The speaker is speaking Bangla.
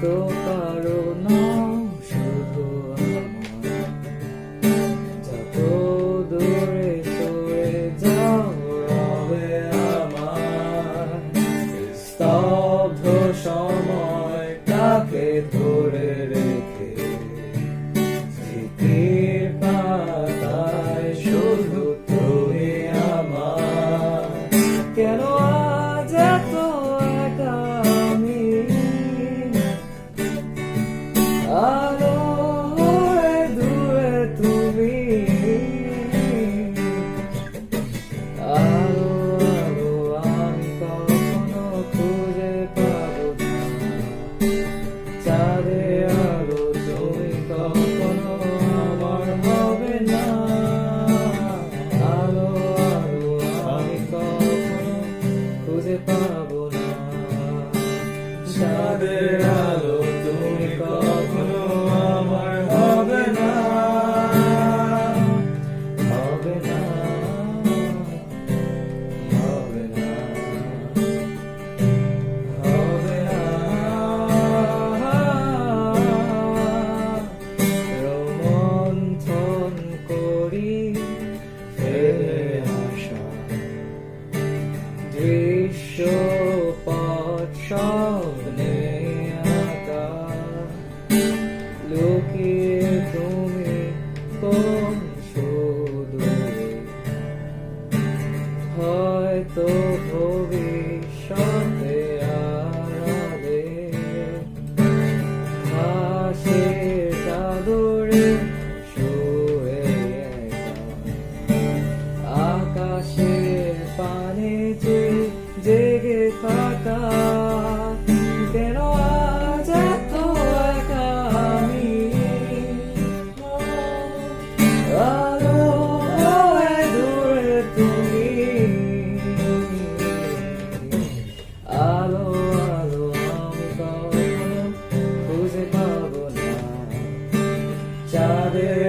都 each other up. শুধু হয়তো ভবিষ্যতে আড়ালে হাসে চাদরে চাঁদের